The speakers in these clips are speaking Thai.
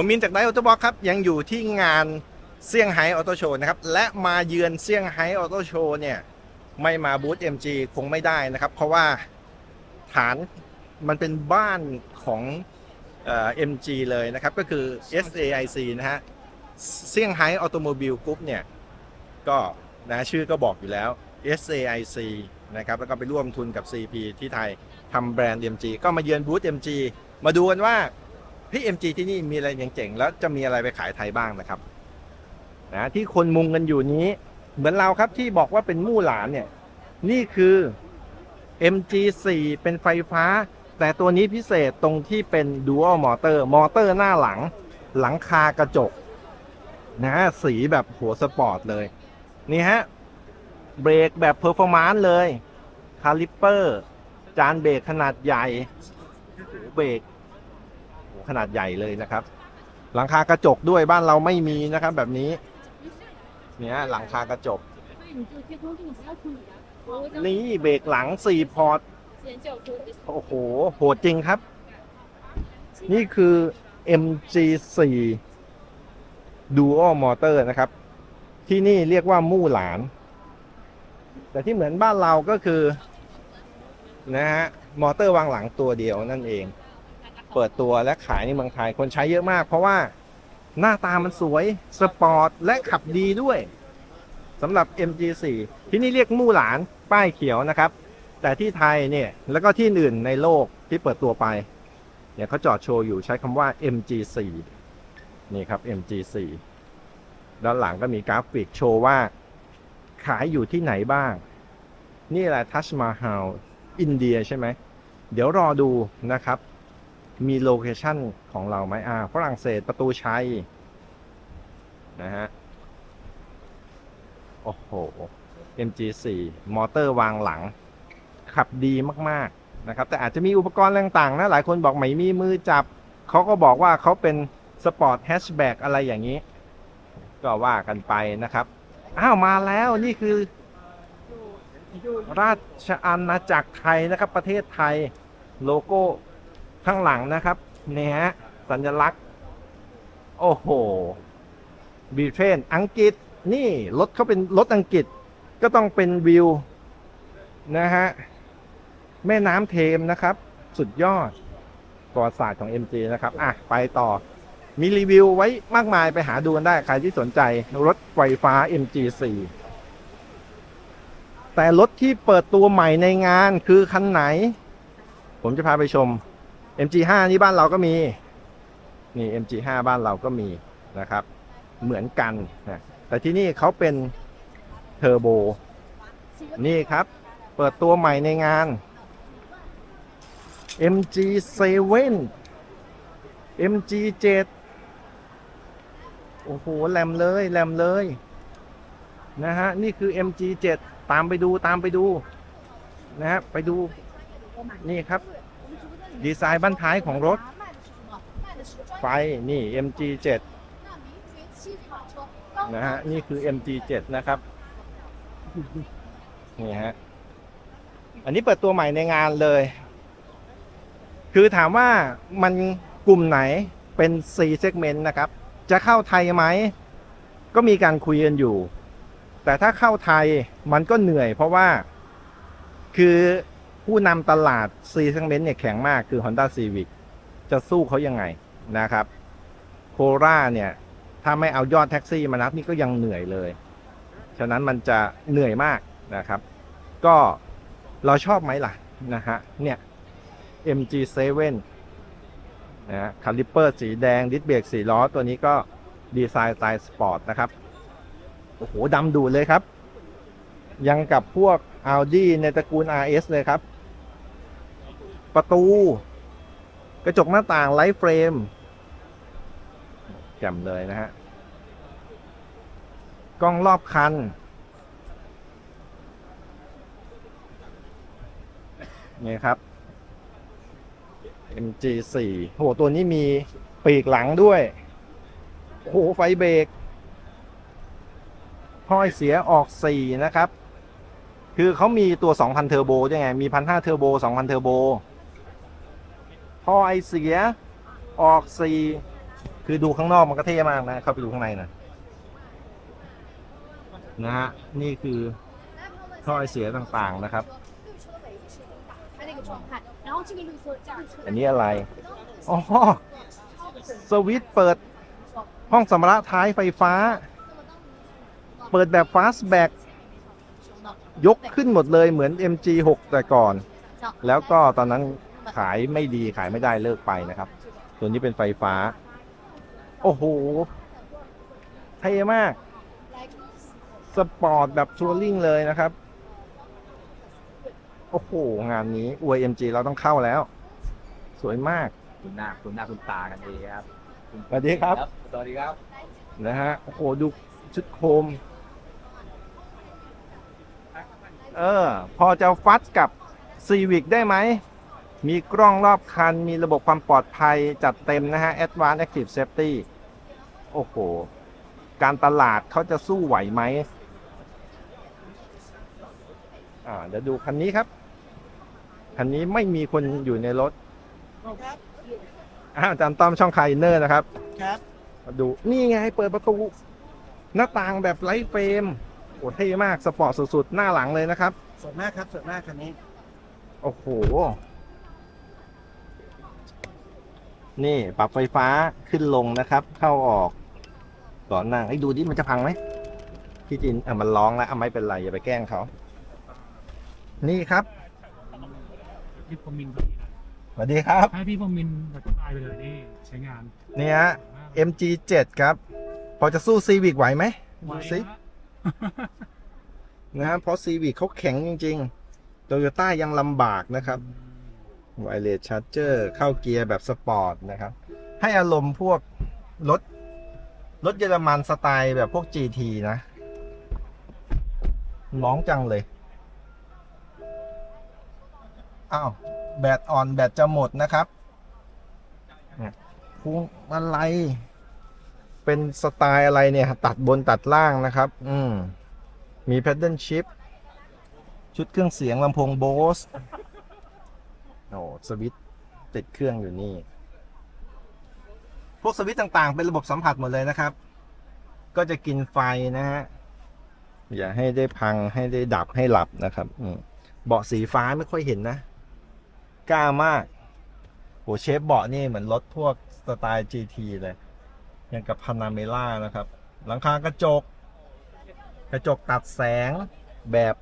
ผมมินจากไดออโตบ็อกครับ ยังอยู่ที่งานเซี่ยงไฮ้ออโตโชว์นะครับ และมาเยือนเซี่ยงไฮ้ออโตโชว์เนี่ย ไม่มาบูธ MG คงไม่ได้นะครับ เพราะว่าฐานมันเป็นบ้านของเอ่อ MG เลยนะครับ ก็คือ SAIC นะฮะเซี่ยงไฮ้ออโตโมบิลกรุ๊ปเนี่ย ก็นะชื่อก็บอกอยู่แล้ว SAIC นะครับ แล้วก็ไปร่วมทุนกับ CP ที่ไทยทำแบรนด์ MG ก็มาเยือนบูธ MG มาดูกันว่า พี่ MG ที่นี่มีอะไรเจ๋งๆแล้วจะมีอะไรไปขายไทยบ้างนะครับนะที่คนมุงกันอยู่นี้ เหมือนเราครับที่บอกว่าเป็นมู่หลานเนี่ย นี่คือ MG4 เป็นไฟฟ้า แต่ตัวนี้พิเศษตรงที่เป็น Dual Motor มอเตอร์หน้าหลัง หลังคากระจก นะสีแบบหัวสปอร์ตเลย นี่ฮะ เบรกแบบเพอร์ฟอร์มานซ์เลย คาลิปเปอร์ จานเบรกขนาดใหญ่เบรก ขนาดใหญ่เลยนะครับ หลังคากระจกด้วยบ้านเราไม่มีนะครับ แบบนี้ เนี่ยหลังคากระจก นี่เบรกหลังสี่พอร์ตโอ้โหโหดจริงครับ นี่คือ MG4 Dual Motor นะครับ ที่นี่เรียกว่ามู่หลาน แต่ที่เหมือนบ้านเราก็คือ นะฮะ มอเตอร์วางหลังตัวเดียวนั่นเอง เปิดตัวและขายในเมืองไทยคนใช้เยอะมาก เพราะว่าหน้าตามันสวย สปอร์ต และขับดีด้วยสำหรับ MG4 ที่นี่เรียกมู่หลานป้ายเขียวนะครับ แต่ที่ไทยเนี่ยแล้วก็ที่อื่นในโลกที่เปิดตัวไปเนี่ยเขาจอดโชว์อยู่ใช้คำว่า MG4 นี่ครับ MG4 ด้านหลังก็มีกราฟิกโชว์ว่าขายอยู่ที่ไหนบ้าง นี่แหละทัชมาฮาลอินเดียใช่ไหม เดี๋ยวรอดูนะครับ มีโลเคชันของเราไหมอ่าฝรั่งเศสประตูชัย นะฮะ โอ้โห MG4 มอเตอร์วางหลัง ขับดีมาก ๆ นะครับ แต่อาจจะมีอุปกรณ์ต่าง ๆ นะ หลายคนบอกไม่มีมือจับ เขาก็บอกว่าเขาเป็นสปอร์ตแฮชแบ็กอะไรอย่างนี้ ก็ว่ากันไปนะครับ อ้าว มาแล้วนี่คือ ราชอาณาจักรไทยนะครับ ประเทศไทยโลโก้ ข้างหลังนะครับเนี่ยฮะสัญลักษณ์ โอ้โหบีเทรนอังกฤษนี่รถเขาเป็นรถอังกฤษก็ต้องเป็นวิวนะฮะแม่น้ำเทมนะครับ สุดยอดประวัติศาสตร์ของ MG นะครับ อะ ไปต่อ มีรีวิวไว้มากมายไปหาดูกันได้ ใครที่สนใจรถไฟฟ้า MG4 แต่รถที่เปิดตัวใหม่ในงานคือคันไหน ผมจะพาไปชม MG5 นี่บ้านเราก็มี นี่ MG5 บ้านเราก็มีนะครับ เหมือนกันนะแต่ที่นี่เขาเป็นเทอร์โบ นี่ครับ เปิดตัวใหม่ในงาน MG7 MG7 โอ้โห แหลมเลย แหลมเลย นะฮะ นี่คือ MG7 ตามไปดู ตามไปดู นะฮะ ไปดู นี่ครับ ดีไซน์บ้านท้ายของรถ ไฟนี่ MG7 นะฮะ นี่คือ MG7 นะครับ นี่ฮะ อันนี้เปิดตัวใหม่ในงานเลย คือถามว่ามันกลุ่มไหนเป็น C segment นะครับ จะเข้าไทยไหม ก็มีการคุยกันอยู่ แต่ถ้าเข้าไทยมันก็เหนื่อยเพราะว่าคือ ผู้นำตลาด C segment เนี่ยแข็งมากคือ Honda Civic จะสู้เขายังไงนะครับโคราเนี่ยถ้าไม่เอายอดแท็กซี่มานับนี่ก็ยังเหนื่อยเลย ฉะนั้นมันจะเหนื่อยมากนะครับ ก็เราชอบไหมล่ะนะฮะเนี่ย MG7 นะฮะคาลิปเปอร์สีแดง ดิสเบรกสีล้อ ตัวนี้ก็ดีไซน์สไตล์สปอร์ตนะครับ โอ้โหดำดูเลยครับ ยังกับพวก Audi ในตระกูล RS เลยครับ ประตู กระจกหน้าต่างไลท์เฟรมแจ่มเลยนะฮะ กล้องรอบคัน นี่ครับ MG4 โหตัวนี้มีปีกหลังด้วย โห ไฟเบรกห้อยเสียออก 4 นะครับ คือเขามีตัว 2,000 เทอร์โบด้วยไง มี 1,500 เทอร์โบ 2,000 เทอร์โบ ท่อไอเสียออกซีคือดูข้างนอกมันก็เท่มากนะ เข้าไปดูข้างในนะนะฮะนี่คือท่อไอเสียต่างๆนะครับ อันนี้อะไรอ๋อสวิตเปิดห้องสำมภารท้ายไฟฟ้า เปิดแบบฟาสแบ็กยกขึ้นหมดเลยเหมือน MG6 แต่ก่อน แล้วก็ตอนนั้น ขายไม่ดีขายไม่ได้เลิกไปนะครับ ตัวนี้เป็นไฟฟ้า โอ้โหเท่มาก สปอร์ตแบบทัวริงเลยนะครับ โอ้โห งานนี้อวย MG เราต้องเข้าแล้ว สวยมาก คุณหน้าคุณหน้าคุณตากันดีครับสวัสดีครับ สวัสดีครับ นะฮะ โอ้โห ดูชุดโคม เออ พอจะฟัดกับ Civic ได้ไหม มีกล้องรอบคัน มีระบบความปลอดภัยจัดเต็มนะฮะ Advanced Active Safety โอ้โห การตลาดเขาจะสู้ไหวไหมอ่าเดี๋ยวดูคันนี้ครับ คันนี้ไม่มีคนอยู่ในรถอ้าวอาจารย์ต้อมช่องคายอินเนอร์นะครับ ครับมาดูนี่ไงเปิดประตู หน้าต่างแบบไร้เฟรมโอ้เท่มาก สปอร์ตสุดๆ หน้าหลังเลยนะครับ สวยมากครับสวยมากคันนี้ โอ้โห นี่ปรับไฟฟ้าขึ้นลงนะครับ เข้าออกก่อนนั่งไอ้ยดูดิมันจะพังไหมพี่จินอะมันร้องแล้วอะไม่เป็นไรอย่าไปแกล้งเขา นี่ครับพี่พรหมินทร์พอดีเลยสวัสดีครับ ให้พี่พรหมินทร์อธิบายไปเลยนี่ใช้งานเนี่ยฮะ MG7 ครับ พอจะสู้ Civic ไหวไหมไหวดูสิฮะนะฮะเพราะ Civic เขาแข็งจริงๆโตโยต้ายังลำบากนะครับ ไวเลสชาร์จเจอร์เข้าเกียร์แบบสปอร์ตนะครับ ให้อารมณ์พวกรถ รถเยอรมันสไตล์แบบพวก GT นะร้องจังเลย อ้าว แบตอ่อนแบตจะหมดนะครับเนี่ยพวงอะไร เป็นสไตล์อะไรเนี่ย ตัดบนตัดล่างนะครับ อืม มี Paddle Shift ชุดเครื่องเสียงลำโพง Bose โอ้สวิตติดเครื่องอยู่นี่ พวกสวิตต่างๆ เป็นระบบสัมผัสหมดเลยนะครับ ก็จะกินไฟนะฮะ อย่าให้ได้พังให้ได้ดับให้หลับนะครับเบาะสีฟ้าไม่ค่อยเห็นนะ กล้ามากโหเชฟเบาะนี่เหมือนรถพวกสไตล์ GT เลย อย่างกับพานาเมล่านะครับ หลังคากระจก กระจกตัดแสงแบบ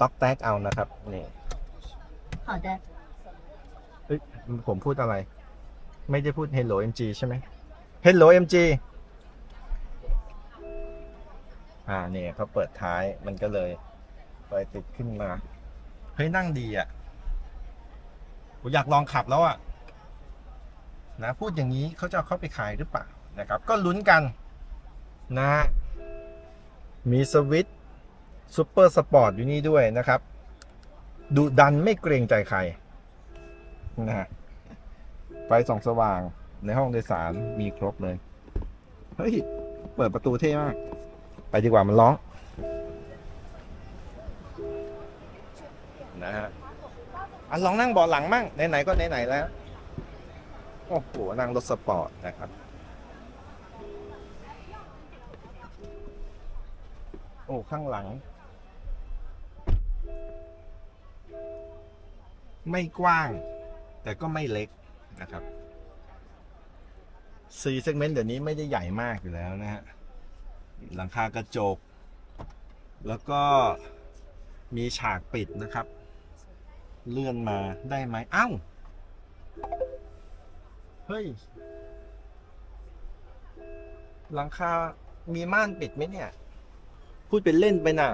ต็อกแทกเอานะครับนี่ 好的，เอ้ยผมพูดอะไร ไม่ได้พูด Hello MG ใช่ไหม Hello MG อ่าเนี่ยเขาเปิดท้ายมันก็เลยไฟติดขึ้นมา เฮ้ยนั่งดีอะผมอยากลองขับแล้วอะ นะพูดอย่างนี้เขาจะเอาเข้าไปขายหรือเปล่านะครับ ก็ลุ้นกันนะ มีสวิตซูเปอร์สปอร์ตอยู่นี่ด้วยนะครับ ดุดันไม่เกรงใจใครนะฮะไฟส่องสว่างในห้องโดยสารมีครบเลย เฮ้ย เปิดประตูเท่มาก ไปดีกว่ามันร้อง นะฮะอะลองนั่งเบาะหลังมั่งไหนๆก็ไหนๆแล้ว โอ้โห นั่งรถสปอร์ตนะครับ โอ้ ข้างหลัง ไม่กว้าง แต่ก็ไม่เล็กนะครับ4 segment เดี๋ยวนี้ไม่ได้ใหญ่มากอยู่แล้วนะฮะ หลังคากระจก แล้วก็มีฉากปิดนะครับ เลื่อนมาได้ไหมอ้าวเฮ้ย หลังคา มีม่านปิดไหมเนี่ย พูดเป็นเล่นไปน่ะ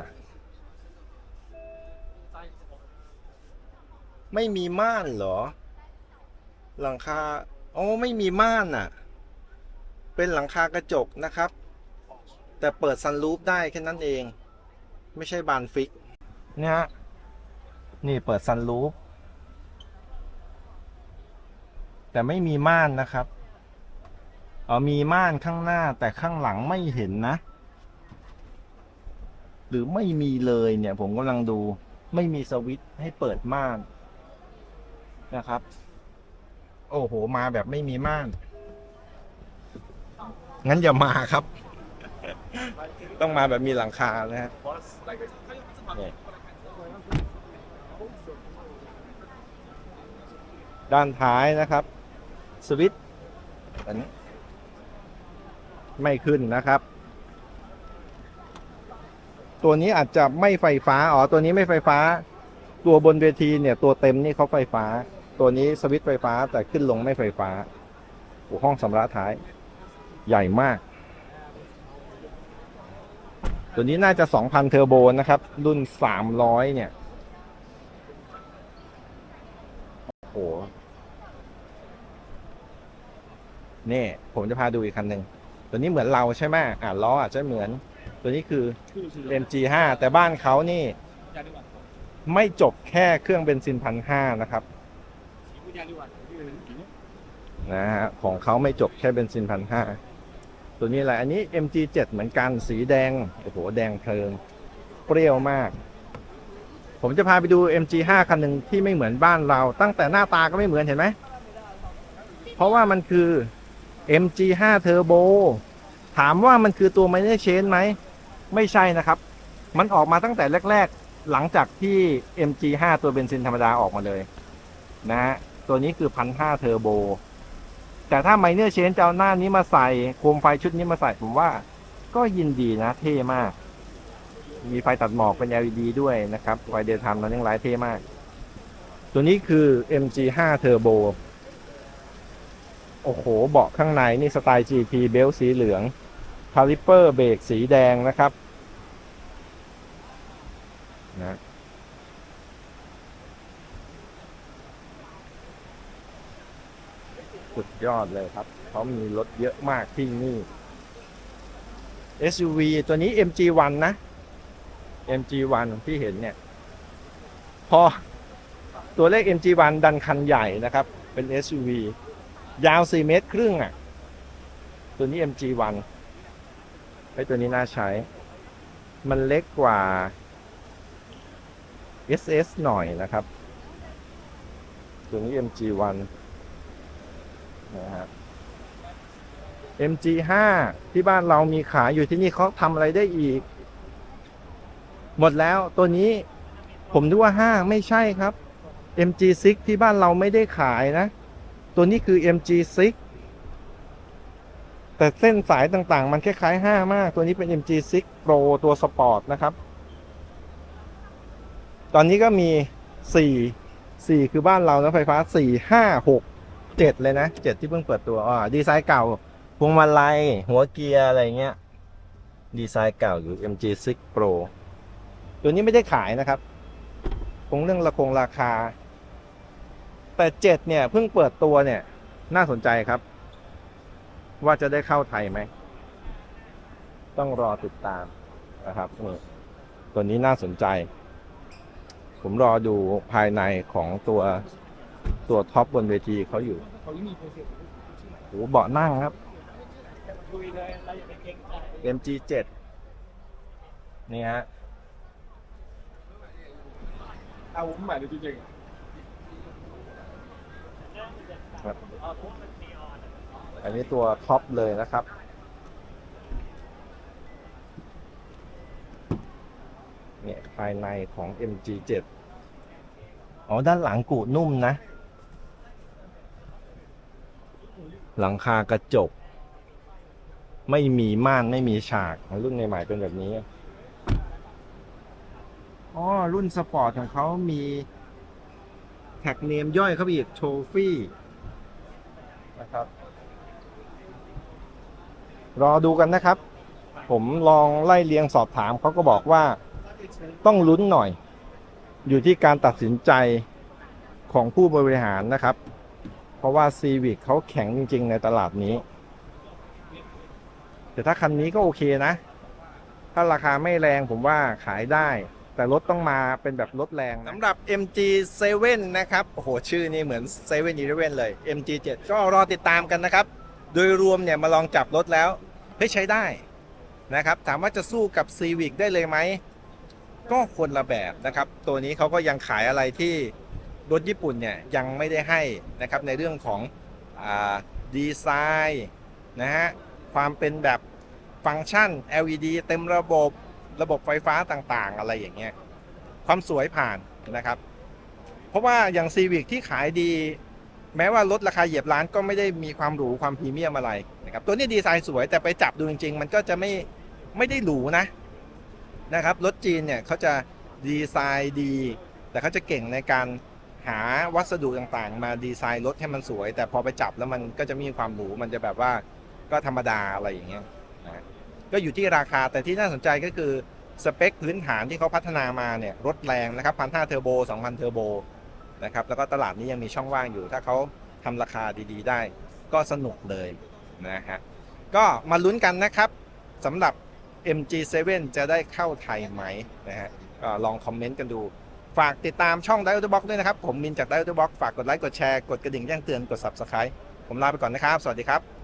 ไม่มีม่านเหรอ หลังคาโอ้ไม่มีม่านอะ เป็นหลังคากระจกนะครับ แต่เปิดซันรูฟได้แค่นั้นเอง ไม่ใช่บานฟิกเนี่ยนี่เปิดซันรูฟแต่ไม่มีม่านนะครับเออมีม่านข้างหน้าแต่ข้างหลังไม่เห็นนะ หรือไม่มีเลยเนี่ย ผมกำลังดู ไม่มีสวิตช์ให้เปิดม่าน นะครับ โอ้โห มาแบบไม่มีม่าน งั้นอย่ามาครับ ต้องมาแบบมีหลังคานะฮะนี่ด้านท้ายนะครับ สวิตช์อันนี้ ไม่ขึ้นนะครับ ตัวนี้อาจจะไม่ไฟฟ้า อ๋อ ตัวนี้ไม่ไฟฟ้า ตัวบนเวทีเนี่ย ตัวเต็มนี่เขาไฟฟ้า ตัวนี้สวิตช์ไฟฟ้าแต่ขึ้นลงไม่ไฟฟ้าห้องสำระท้าย ใหญ่มาก ตัวนี้น่าจะ 2,000 เทอร์โบนะครับ รุ่น 300 เนี่ย โอ้โหนี่ผมจะพาดูอีกคันหนึ่งตัวนี้เหมือนเราใช่ไหมอ่าล้ออาจจะเหมือน ตัวนี้คือ MG5 แต่บ้านเขานี่ ไม่จบแค่เครื่องเบนซินพันห้านะครับ นะฮะของเขาไม่จบแค่เบนซินพันห้าตัวนี้อะไรอันนี้ MG7 เหมือนกันสีแดงโอ้โหแดงเพลิงเปรี้ยวมาก ผมจะพาไปดู MG5 คันหนึ่งที่ไม่เหมือนบ้านเรา ตั้งแต่หน้าตาก็ไม่เหมือนเห็นไหมเพราะว่ามันคือ MG5 Turbo ถามว่ามันคือตัว Minor Change ไหม ไม่ใช่นะครับ มันออกมาตั้งแต่แรก ๆ หลังจากที่ MG5 ตัวเบนซินธรรมดาออกมาเลย นะฮะ ตัวนี้คือ1,500เทอร์โบ แต่ถ้าไมเนอร์เชนจะเอาหน้านี้มาใส่โคมไฟชุดนี้มาใส่ผมว่า ก็ยินดีนะเท่มาก มีไฟตัดหมอกเป็น LED ด้วยนะครับ ไฟเดย์ไทม์นั้นยังไลท์เท่มาก ตัวนี้คือ MG5 Turbo โอ้โห เบาะข้างในนี่สไตล์ GT เบลสีเหลืองคาลิเปอร์เบรกสีแดงนะครับนะ สุดยอดเลยครับ เขามีรถเยอะมากที่นี่ SUV ตัวนี้ MG1 นะ MG1 ที่เห็นเนี่ย พอตัวเลข MG1 ดันคันใหญ่นะครับ เป็น SUV ยาว 4 เมตรครึ่งอะ ตัวนี้ MG1 ไอ้ตัวนี้น่าใช้ มันเล็กกว่า SS หน่อยนะครับ ตัวนี้ MG1 นะฮะ MG5 ที่บ้านเรามีขายอยู่ที่นี่เขาทำอะไรได้อีก หมดแล้วตัวนี้ผมนึกว่า5ไม่ใช่ครับ MG6 ที่บ้านเราไม่ได้ขายนะ ตัวนี้คือ MG6 แต่เส้นสายต่างๆ มันคล้ายๆ 5 มาก ตัวนี้เป็น MG6 Pro ตัวสปอร์ตนะครับ ตอนนี้ก็มี 4 4 คือบ้านเรานะไฟฟ้า 4 5 6 เจ็ดเลยนะเจ็ดที่เพิ่งเปิดตัวอ่าดีไซน์เก่าพวงมาลัยหัวเกียร์อะไรเงี้ย ดีไซน์เก่าอยู่ MG6 Pro ตัวนี้ไม่ได้ขายนะครับ คงเรื่องราคงราคา แต่เจ็ดเนี่ยเพิ่งเปิดตัวเนี่ย น่าสนใจครับ ว่าจะได้เข้าไทยไหม ต้องรอติดตามนะครับตัวนี้น่าสนใจ ผมรอดูภายในของตัว ตัวท็อปบนเวทีเขาอยู่โอ้โหเบาะนั่งครับ MG7 นี่ฮะเอาผมใหม่เลยจริงครับอันนี้ตัวท็อปเลยนะครับเนี่ยภายในของ MG7 อ๋อ ด้านหลังกุนุ่มนะ หลังคากระจก ไม่มีม่านไม่มีฉากรุ่นใหม่ๆเป็นแบบนี้อ๋อรุ่นสปอร์ตของเขามี แท็กเนมย่อยเข้าไปอีกโชฟี่นะครับ รอดูกันนะครับ ผมลองไล่เรียงสอบถามเขาก็บอกว่าต้องลุ้นหน่อย อยู่ที่การตัดสินใจของผู้บริหารนะครับ เพราะว่า Civic เขาแข็งจริง ๆ ในตลาดนี้ แต่ถ้าคันนี้ก็โอเคนะ ถ้าราคาไม่แรงผมว่าขายได้ แต่รถต้องมาเป็นแบบรถแรงสำหรับ MG7 นะครับโอ้โหชื่อนี่เหมือน7 e เ e ่ e เลย MG7 ก็รอติดตามกันนะครับ โดยรวมเนี่ยมาลองจับรถแล้วเฮ้ยใช้ได้นะครับ ถามว่าจะสู้กับ Civic ได้เลยไหมก็คนละแบบนะครับ ตัวนี้เขาก็ยังขายอะไรที่ รถญี่ปุ่นเนี่ยยังไม่ได้ให้นะครับในเรื่องของอดีไซน์นะฮะความเป็นแบบฟังก์ชัน LED เต็มระบบระบบไฟฟ้าต่างๆ อะไรอย่างเงี้ยความสวยผ่านนะครับ เพราะว่าอย่าง Civic ที่ขายดี แม้ว่าลดราคาเหยียบล้านก็ไม่ได้มีความหรูความพรีเมียมอะไรนะครับตัวนี้ดีไซน์สวยแต่ไปจับดูจริง ๆ มันก็จะไม่ไม่ได้หรูนะนะครับรถจีนเนี่ยเขาจะดีไซน์ดี แต่เขาจะเก่งในการ หาวัสดุต่างๆ มาดีไซน์รถให้มันสวย แต่พอไปจับแล้วมันก็จะมีความหรูมันจะแบบว่าก็ธรรมดาอะไรอย่างเงี้ยนะก็อยู่ที่ราคาแต่ที่น่าสนใจก็คือสเปคพื้นฐานที่เขาพัฒนามาเนี่ยรถแรงนะครับพันห้าเทอร์โบสองพันเทอร์โบนะครับแล้วก็ตลาดนี้ยังมีช่องว่างอยู่ ถ้าเขาทำราคาดีๆ ได้ ก็สนุกเลยนะฮะก็มาลุ้นกันนะครับสำหรับ MG7 จะได้เข้าไทยไหมนะฮะก็ลองคอมเมนต์กันดู ฝากติดตามช่อง d i อ t o Box ด้วยนะครับ ผมมินจาก d i อ t Box ฝากกดไลค์ กดแชร์ กดกระดิ่งแจ้งเตือน กด Subscribe ผมลาไปก่อนนะครับ สวัสดีครับ